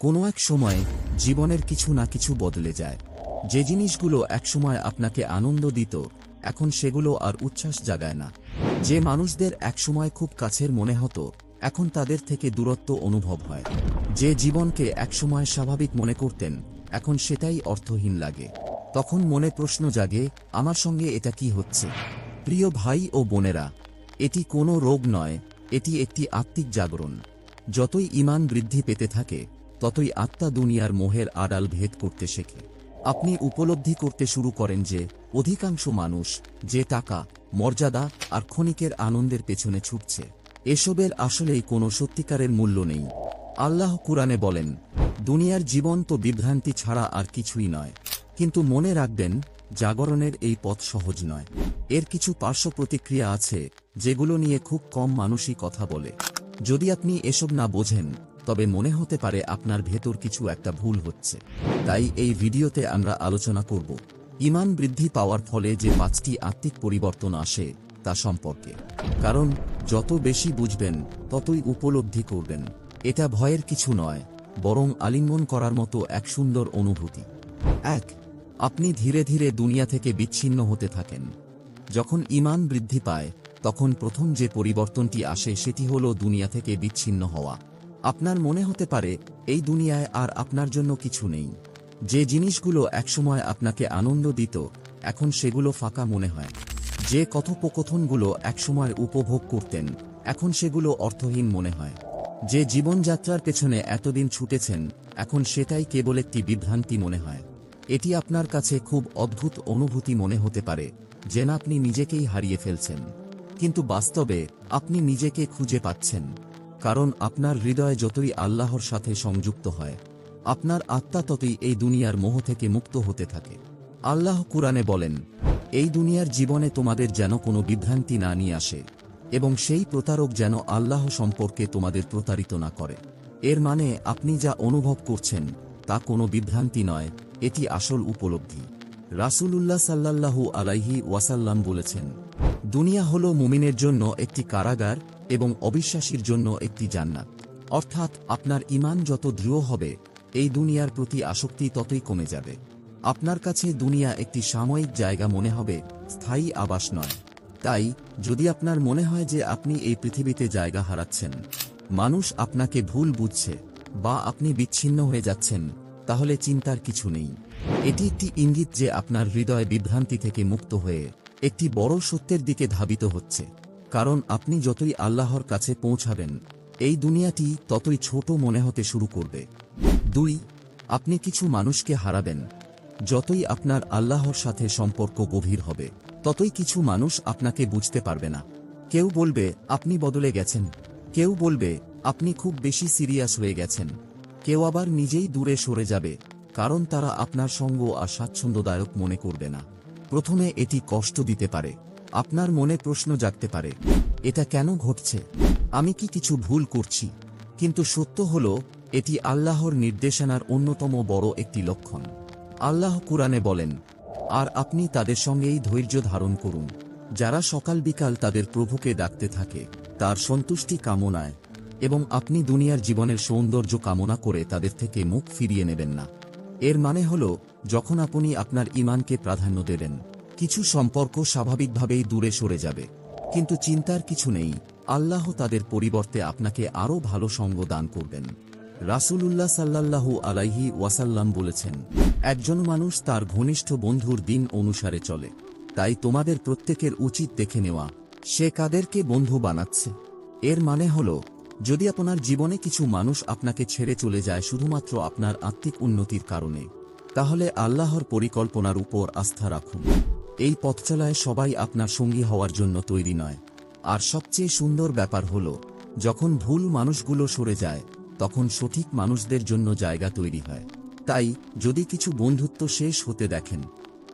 কোনো এক সময় জীবনের কিছু না কিছু বদলে যায়। যে জিনিসগুলো একসময় আপনাকে আনন্দ দিত, এখন সেগুলো আর উচ্ছ্বাস জাগায় না। যে মানুষদের একসময় খুব কাছের মনে হতো, এখন তাদের থেকে দূরত্ব অনুভব হয়। যে জীবনকে একসময় স্বাভাবিক মনে করতেন, এখন সেটাই অর্থহীন লাগে। তখন মনে প্রশ্ন জাগে, আমার সঙ্গে এটা কি হচ্ছে? প্রিয় ভাই ও বোনেরা, এটি কোনো রোগ নয়, এটি একটি আত্মিক জাগরণ। যতই ইমান বৃদ্ধি পেতে থাকে ততই আত্মা দুনিয়ার মোহের আড়াল ভেদ করতে শেখে। আপনি উপলব্ধি করতে শুরু করেন যে, অধিকাংশ মানুষ যে টাকা, মর্যাদা আর ক্ষণিকের আনন্দের পেছনে ছুটছে, এসবের আসলেই কোনো সত্যিকারের মূল্য নেই। আল্লাহ কুরআনে বলেন, দুনিয়ার জীবন তো বিভ্রান্তি ছাড়া আর কিছুই নয়। কিন্তু মনে রাখবেন, জাগরণের এই পথ সহজ নয়। এর কিছু পার্শ্ব প্রতিক্রিয়া আছে, যেগুলো নিয়ে খুব কম মানুষই কথা বলে। যদি আপনি এসব না বোঝেন তবে মনে হতে পারে আপনার ভেতর কিছু একটা ভুল হচ্ছে। তাই এই ভিডিওতে আমরা আলোচনা করব, ইমান বৃদ্ধি পাওয়ার ফলে যে পাঁচটি আত্মিক পরিবর্তন আসে তা সম্পর্কে। কারণ, যত বেশি বুঝবেন, ততই উপলব্ধি করবেন। এটা ভয়ের কিছু নয়, বরং আলিঙ্গন করার মতো এক সুন্দর অনুভূতি। এক, আপনি ধীরে ধীরে দুনিয়া থেকে বিচ্ছিন্ন হতে থাকেন। যখন ইমান বৃদ্ধি পায়, তখন প্রথম যে পরিবর্তনটি আসে সেটি হল দুনিয়া থেকে বিচ্ছিন্ন হওয়া। আপনার মনে হতে পারে, এই দুনিয়ায় আর আপনার জন্য কিছু নেই। যে জিনিসগুলো একসময় আপনাকে আনন্দ দিত, এখন সেগুলো ফাঁকা মনে হয়। যে কথোপকথনগুলো একসময় উপভোগ করতেন, এখন সেগুলো অর্থহীন মনে হয়। যে জীবনযাত্রার পেছনে এতদিন ছুটেছেন, এখন সেটাই কেবল একটি বিভ্রান্তি মনে হয়। এটি আপনার কাছে খুব অদ্ভুত অনুভূতি মনে হতে পারে, যেন আপনি নিজেকেই হারিয়ে ফেলছেন। কিন্তু বাস্তবে, আপনি নিজেকে খুঁজে পাচ্ছেন। কারণ আপনার হৃদয় যতই আল্লাহর সাথে সংযুক্ত হয়, আপনার আত্মা ততই এই দুনিয়ার মোহ থেকে মুক্ত হতে থাকে। আল্লাহ কুরআনে বলেন, এই দুনিয়ার জীবনে তোমাদের যেন কোনো বিভ্রান্তি না নিয়ে আসে এবং সেই প্রতারক যেন আল্লাহ সম্পর্কে তোমাদের প্রতারিত না করে। এর মানে আপনি যা অনুভব করছেন, তা কোনো বিভ্রান্তি নয়, এটি আসল উপলব্ধি। রাসূলুল্লাহ সাল্লাল্লাহু আলাইহি ওয়াসাল্লাম বলেছেন, দুনিয়া হল মুমিনের জন্য একটি কারাগার এবং অবিশ্বাসীর জন্য একটি জান্নাত। অর্থাৎ আপনার ইমান যত দৃঢ় হবে, এই দুনিয়ার প্রতি আসক্তি ততই কমে যাবে। আপনার কাছে দুনিয়া একটি সাময়িক জায়গা মনে হবে, স্থায়ী আবাস নয়। তাই, যদি আপনার মনে হয় যে আপনি এই পৃথিবীতে জায়গা হারাচ্ছেন, মানুষ আপনাকে ভুল বুঝছে বা আপনি বিচ্ছিন্ন হয়ে যাচ্ছেন, তাহলে চিন্তার কিছু নেই। এটি একটি ইঙ্গিত যে আপনার হৃদয় বিভ্রান্তি থেকে মুক্ত হয়ে, একটি বড় সত্যের দিকে ধাবিত হচ্ছে। কারণ আপনি যতই আল্লাহর কাছে পৌঁছাবেন, এই দুনিয়াটি ততই ছোট মনে হতে শুরু করবে। দুই, আপনি কিছু মানুষকে হারাবেন। যতই আপনার আল্লাহর সাথে সম্পর্ক গভীর হবে, ততই কিছু মানুষ আপনাকে বুঝতে পারবে না। কেউ বলবে, আপনি বদলে গেছেন। কেউ বলবে, আপনি খুব বেশি সিরিয়াস হয়ে গেছেন। কেউ আবার নিজেই দূরে সরে যাবে, কারণ তারা আপনার সঙ্গ আর স্বাচ্ছন্দ্যদায়ক মনে করবে না। প্রথমে এটি কষ্ট দিতে পারে। আপনার মনে প্রশ্ন জাগতে পারে, এটা কেন ঘটছে? আমি কি কিছু ভুল করছি? কিন্তু সত্য হল, এটি আল্লাহর নির্দেশনার অন্যতম বড় একটি লক্ষণ। আল্লাহ কুরআনে বলেন, আর আপনি তাদের সঙ্গেই ধৈর্য ধারণ করুন। যারা সকাল বিকাল তাদের প্রভুকে ডাকতে থাকে, তার সন্তুষ্টি কামনায়, এবং আপনি দুনিয়ার জীবনের সৌন্দর্য কামনা করে তাদের থেকে মুখ ফিরিয়ে নেবেন না। এর মানে হল, যখন আপনি আপনার ইমানকে প্রাধান্য দেবেন কিছু সম্পর্ক স্বাভাবিকভাবেই দূরে সরে যাবে। কিন্তু চিন্তার কিছু নেই। আল্লাহ তাদের পরিবর্তে আপনাকে আরও ভালো সঙ্গ দান করবেন। রাসূলুল্লাহ সাল্লাল্লাহু আলাইহি ওয়াসাল্লাম বলেছেন, একজন মানুষ তার ঘনিষ্ঠ বন্ধুর দিন অনুসারে চলে। তাই তোমাদের প্রত্যেকের উচিত দেখে নেওয়া, সে কাদেরকে বন্ধু বানাচ্ছে। এর মানে হল, যদি আপনার জীবনে কিছু মানুষ আপনাকে ছেড়ে চলে যায় শুধুমাত্র আপনার আত্মিক উন্নতির কারণে, তাহলে আল্লাহর পরিকল্পনার উপর আস্থা রাখুন। এই পথচলায় সবাই আপনার সঙ্গী হওয়ার জন্য তৈরি নয়। আর সবচেয়ে সুন্দর ব্যাপার হল, যখন ভুল মানুষগুলো সরে যায়, তখন সঠিক মানুষদের জন্য জায়গা তৈরি হয়। তাই, যদি কিছু বন্ধুত্ব শেষ হতে দেখেন,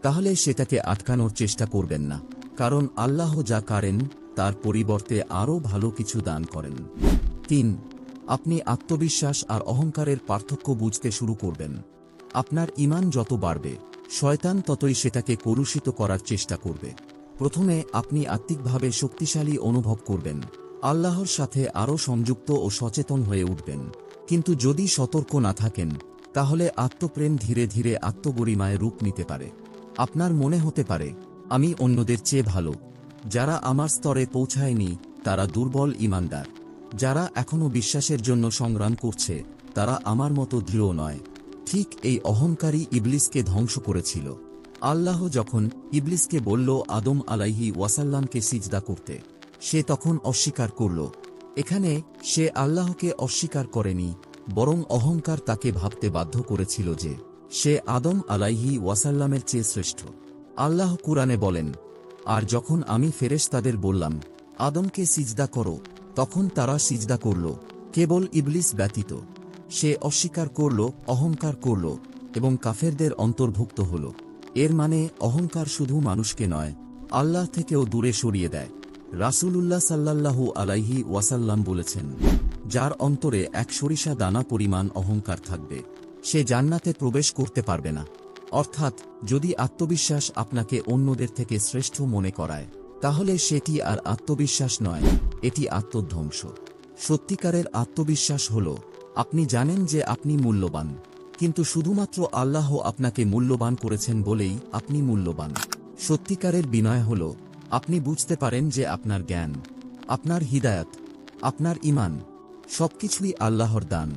তাহলে সেটাকে আটকানোর চেষ্টা করবেন না। কারণ আল্লাহ যা কারেন, তার পরিবর্তে আরও ভালো কিছু দান করেন। তিন, আপনি আত্মবিশ্বাস আর অহংকারের পার্থক্য বুঝতে শুরু করবেন। আপনার ইমান যত বাড়বে শয়তান ততই সেটাকে কলুষিত করার চেষ্টা করবে। প্রথমে আপনি আত্মিকভাবে শক্তিশালী অনুভব করবেন। আল্লাহর সাথে আরও সংযুক্ত ও সচেতন হয়ে উঠবেন। কিন্তু যদি সতর্ক না থাকেন, তাহলে আত্মপ্রেম ধীরে ধীরে আত্মগরিমায় রূপ নিতে পারে। আপনার মনে হতে পারে, আমি অন্যদের চেয়ে ভালো। যারা আমার স্তরে পৌঁছায়নি, তারা দুর্বল ইমানদার। যারা এখনও বিশ্বাসের জন্য সংগ্রাম করছে, তারা আমার মতো দৃঢ় নয়। ঠিক এই অহংকারী ইবলিসকে ধ্বংস করেছিল। আল্লাহ যখন ইবলিসকে বলল, আদম আলাইহি ওয়াসাল্লামকে সিজদা করতে। সে তখন অস্বীকার করল। এখানে সে আল্লাহকে অস্বীকার করেনি, বরং অহংকার তাকে ভাবতে বাধ্য করেছিল যে সে আদম আলাইহি ওয়াসাল্লামের চেয়ে শ্রেষ্ঠ। আল্লাহ কুরআনে বলেন, আর যখন আমি ফেরেশ তাদের বললাম, আদমকে সিজদা করো, তখন তারা সিজদা করল। কেবল ইবলিস ব্যতীত। সে অস্বীকার করল, অহংকার করল এবং কাফেরদের অন্তর্ভুক্ত হল। এর মানে অহংকার শুধু মানুষকে নয়, আল্লাহ থেকেও দূরে সরিয়ে দেয়। রাসূলুল্লাহ সাল্লাল্লাহু আলাইহি ওয়াসাল্লাম বলেছেন, যার অন্তরে এক সরিষা দানা পরিমাণ অহংকার থাকবে, সে জান্নাতে প্রবেশ করতে পারবে না। অর্থাৎ, যদি আত্মবিশ্বাস আপনাকে অন্যদের থেকে শ্রেষ্ঠ মনে করায়, তাহলে সেটি আর আত্মবিশ্বাস নয়, এটি আত্মধ্বংস। সত্যিকারের আত্মবিশ্বাস হল আপনি জানেন যে আপনি মূল্যবান। কিন্তু শুধুমাত্র আল্লাহ আপনাকে মূল্যবান করেছেন বলেই আপনি মূল্যবান। সত্যিকারের বিনয় হল, আপনি বুঝতে পারেন যে আপনার জ্ঞান, আপনার হিদায়াত, আপনার ইমান সবকিছুই আল্লাহর দান।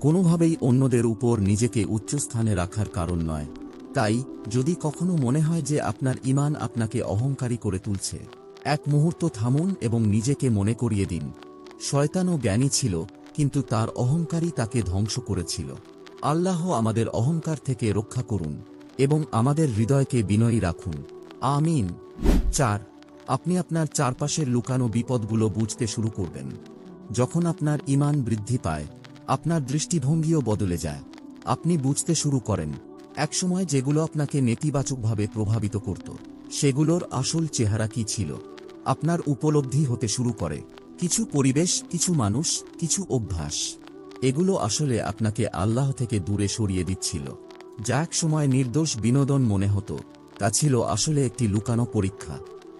কোনোভাবেই অন্যদের উপর নিজেকে উচ্চস্থানে রাখার কারণ নয়। তাই, যদি কখনো মনে হয় যে আপনার ইমান আপনাকে অহংকারী করে তুলছে, এক মুহূর্ত থামুন এবং নিজেকে মনে করিয়ে দিন। শয়তানও জ্ঞানী ছিল কিন্তু তার অহংকারই তাকে ধ্বংস করেছিল। আল্লাহ আমাদের অহংকার থেকে রক্ষা করুন এবং আমাদের হৃদয়কে বিনয়ী রাখুন। আমিন। চার, আপনি আপনার চারপাশের লুকানো বিপদগুলো বুঝতে শুরু করবেন। যখন আপনার ইমান বৃদ্ধি পায়, আপনার দৃষ্টিভঙ্গিও বদলে যায়। আপনি বুঝতে শুরু করেন, একসময় যেগুলো আপনাকে নেতিবাচকভাবে প্রভাবিত করত, সেগুলোর আসল চেহারা কি ছিল? আপনার উপলব্ধি হতে শুরু করে। কিছু পরিবেশ, কিছু মানুষ, কিছু অভ্যাস। এগুলো আসলে আপনাকে আল্লাহ থেকে দূরে সরিয়ে দিচ্ছিল। যা এক সময় নির্দোষ বিনোদন মনে হতো। তা ছিল আসলে একটি লুকানো পরীক্ষা।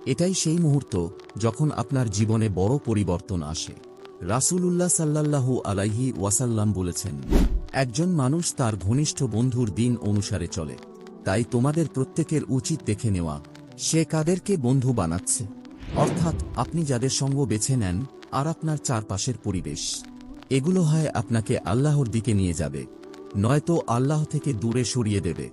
এটাই সেই মুহূর্ত যখন আপনার জীবনে বড় পরিবর্তন আসে। রাসূলুল্লাহ সাল্লাল্লাহু আলাইহি ওয়াসাল্লাম বলেছেন, একজন মানুষ তার ঘনিষ্ঠ বন্ধুর দিন অনুসারে চলে। তাই তোমাদের প্রত্যেকের উচিত দেখে নেওয়া, সে কাদেরকে বন্ধু বানাচ্ছে? অর্থাৎ আপনি যাদের সঙ্গ বেছে নেন, আর আপনার চারপাশের পরিবেশ। এগুলো হয় আপনাকে আল্লাহর দিকে নিয়ে যাবে। নয়তো আল্লাহ থেকে দূরে সরিয়ে দেবে।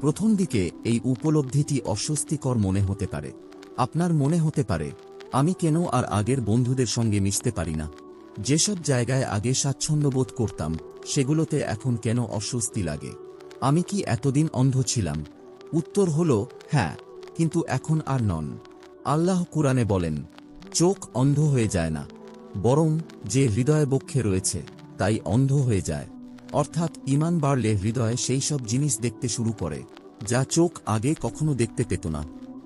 প্রথম দিকে এই উপলব্ধিটি অস্বস্তিকর মনে হতে পারে। আপনার মনে হতে পারে, আমি কেন আর আগের বন্ধুদের সঙ্গে মিশতে পারি না? যেসব জায়গায় আগে স্বাচ্ছন্দ্য বোধ করতাম, সেগুলোতে এখন কেন অস্বস্তি লাগে? আমি কি এতদিন অন্ধ ছিলাম? উত্তর হল হ্যাঁ কিন্তু এখন আর নন। আল্লাহ কুরআনে বলেন, চোখ অন্ধ হয়ে যায় না, বরং যে হৃদয় বক্ষে রয়েছে, তাই অন্ধ হয়ে যায়। অর্থাৎ ইমান বাড়লে হৃদয় সেই সব জিনিস দেখতে শুরু করে, যা চোখ আগে কখনো দেখতে পেত না।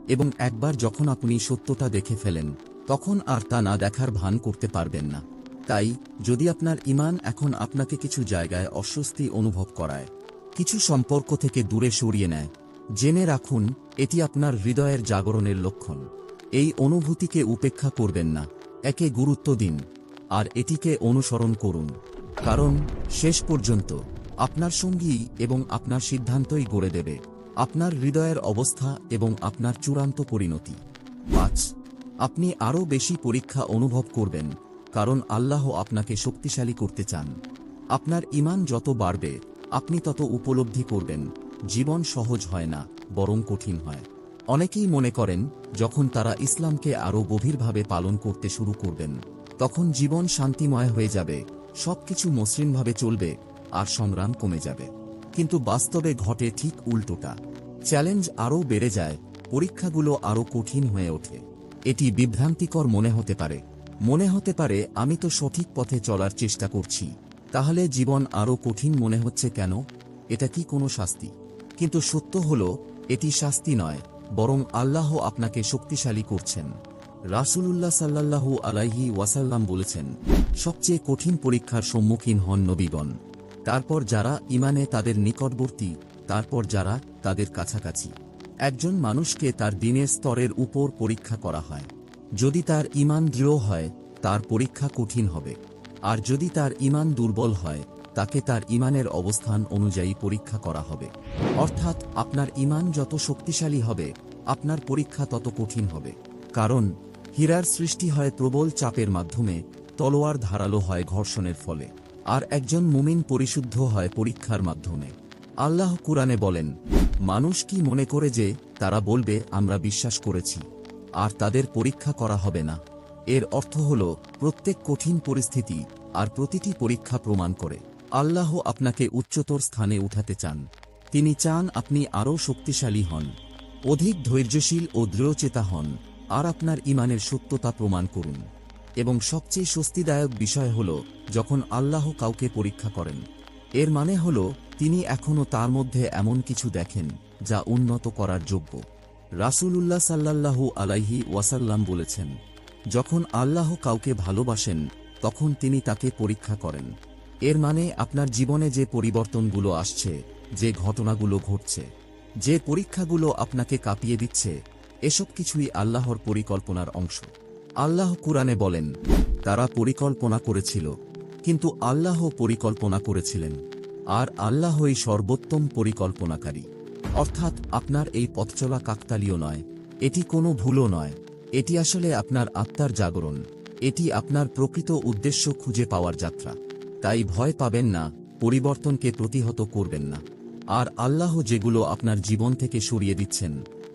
এবং একবার যখন আপনি সত্যতা দেখে ফেলেন, তখন আর তা না দেখার ভান করতে পারবেন না। তাই, যদি আপনার ইমান এখন আপনাকে কিছু জায়গায় অস্বস্তি অনুভব করায়, কিছু সম্পর্ক থেকে দূরে সরিয়ে নেয়, জেনে রাখুন, এটি আপনার হৃদয়ের জাগরণের লক্ষণ। এই অনুভূতিকে উপেক্ষা করবেন না, একে গুরুত্ব দিন, আর এটিকে অনুসরণ করুন। কারণ, শেষ পর্যন্ত, আপনার সঙ্গী এবং আপনার সিদ্ধান্তই গড়ে দেবে, আপনার হৃদয়ের অবস্থা এবং আপনার চূড়ান্ত পরিণতি। পাঁচ, আপনি আরও বেশি পরীক্ষা অনুভব করবেন, কারণ আল্লাহ আপনাকে শক্তিশালী করতে চান। আপনার ইমান যত বাড়বে, আপনি তত উপলব্ধি করবেন, জীবন সহজ হয় না, বরং কঠিন হয়। অনেকেই মনে করেন, যখন তারা ইসলামকে আরও গভীরভাবে পালন করতে শুরু করবেন, তখন জীবন শান্তিময় হয়ে যাবে, সবকিছু মসৃণভাবে চলবে, আর সংগ্রাম কমে যাবে। কিন্তু বাস্তবে ঘটে ঠিক উল্টোটা। চ্যালেঞ্জ আরও বেড়ে যায়, পরীক্ষাগুলো আরও কঠিন হয়ে ওঠে। এটি বিভ্রান্তিকর মনে হতে পারে। মনে হতে পারে, আমি তো সঠিক পথে চলার চেষ্টা করছি, তাহলে জীবন আরও কঠিন মনে হচ্ছে কেন? এটা কি কোনো শাস্তি? কিন্তু সত্য হল, এটি শাস্তি নয়। বরং আল্লাহ আপনাকে শক্তিশালী করছেন। রাসূলুল্লাহ সাল্লাল্লাহু আলাইহি ওয়াসাল্লাম বলেছেন, সবচেয়ে কঠিন পরীক্ষার সম্মুখীন হন নবীগণ। তারপর যারা ইমানে তাদের নিকটবর্তী, তারপর যারা তাদের কাছাকাছি। একজন মানুষকে তার দিনের স্তরের উপর পরীক্ষা করা হয়। যদি তার ইমান দৃঢ় হয়, তার পরীক্ষা কঠিন হবে। আর যদি তার ইমান দুর্বল হয় তাকে তার ইমানের অবস্থান অনুযায়ী পরীক্ষা করা হবে। অর্থাৎ, আপনার ইমান যত শক্তিশালী হবে, আপনার পরীক্ষা তত কঠিন হবে। কারণ, হীরার সৃষ্টি হয় প্রবল চাপের মাধ্যমে, তলোয়ার ধারালো হয় ঘর্ষণের ফলে, আর একজন মুমিন পরিশুদ্ধ হয় পরীক্ষার মাধ্যমে। আল্লাহ কুরআনে বলেন, মানুষ কি মনে করে যে, তারা বলবে, আমরা বিশ্বাস করেছি, আর তাদের পরীক্ষা করা হবে না। এর অর্থ হল, প্রত্যেক কঠিন পরিস্থিতি আর প্রতিটি পরীক্ষা প্রমাণ করে। আল্লাহ আপনাকে উচ্চতর স্থানে উঠাতে চান। তিনি চান আপনি আরও শক্তিশালী হন, অধিক ধৈর্যশীল ও দৃঢ়চেতা হন, আর আপনার ইমানের সত্যতা প্রমাণ করুন। এবং সবচেয়ে স্বস্তিদায়ক বিষয় হল যখন আল্লাহ কাউকে পরীক্ষা করেন। এর মানে হল তিনি এখনও তার মধ্যে এমন কিছু দেখেন যা উন্নত করার যোগ্য। রাসূলুল্লাহ সাল্লাল্লাহু আলাইহি ওয়াসাল্লাম বলেছেন, যখন আল্লাহ কাউকে ভালোবাসেন, তখন তিনি তাকে পরীক্ষা করেন। এর মানে আপনার জীবনে যে পরিবর্তনগুলো আসছে, যে ঘটনাগুলো ঘটছে, যে পরীক্ষাগুলো আপনাকে কাঁপিয়ে দিচ্ছে, এসব কিছুই আল্লাহর পরিকল্পনার অংশ। আল্লাহ কুরআনে বলেন, তারা পরিকল্পনা করেছিল, কিন্তু আল্লাহ পরিকল্পনা করেছিলেন, আর আল্লাহই সর্বোত্তম পরিকল্পনাকারী। অর্থাৎ আপনার এই পথচলা কাকতালীয় নয়, এটি কোনো ভুলও নয়, এটি আসলে আপনার আত্মার জাগরণ, এটি আপনার প্রকৃত উদ্দেশ্য খুঁজে পাওয়ার যাত্রা। তাই ভয় পাবেন না, পরিবর্তনকে প্রতিহত করবেন না। আর আল্লাহ যেগুলো আপনার জীবন থেকে সরিয়ে দিচ্ছেন,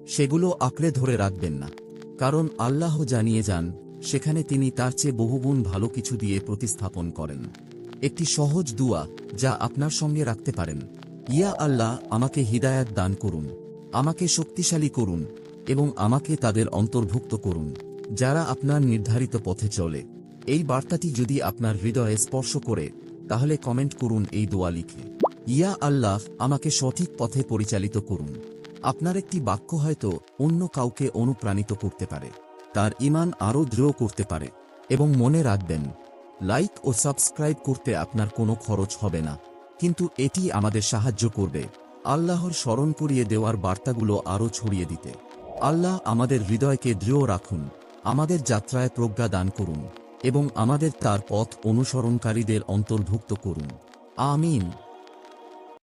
সেগুলো আঁকড়ে ধরে রাখবেন না। কারণ আল্লাহ জানিয়ে যান, সেখানে তিনি তার চেয়ে বহুগুণ ভালো কিছু দিয়ে প্রতিস্থাপন করেন। একটি সহজ দুয়া যা আপনার সঙ্গে রাখতে পারেন। ইয়া আল্লাহ, আমাকে হিদায়াত দান করুন, আমাকে শক্তিশালী করুন এবং আমাকে তাদের অন্তর্ভুক্ত করুন, যারা আপনার নির্ধারিত পথে চলে। এই বার্তাটি যদি আপনার হৃদয়ে স্পর্শ করে, তাহলে কমেন্ট করুন এই দোয়া লিখে। ইয়া আল্লাহ, আমাকে সঠিক পথে পরিচালিত করুন। আপনার একটি বাক্য হয়তো অন্য কাউকে অনুপ্রাণিত করতে পারে। তার ইমান আরও দৃঢ় করতে পারে। এবং মনে রাখবেন, লাইক ও সাবস্ক্রাইব করতে আপনার কোনো খরচ হবে না। কিন্তু এটি আমাদের সাহায্য করবে। আল্লাহর স্মরণ করিয়ে দেওয়ার বার্তাগুলো আরও ছড়িয়ে দিতে। আল্লাহ আমাদের হৃদয়কে দৃঢ় রাখুন। আমাদের যাত্রায় প্রজ্ঞা দান করুন। এবং আমাদের তার পথ অনুসরণকারীদের অন্তর্ভুক্ত করুন। আমিন।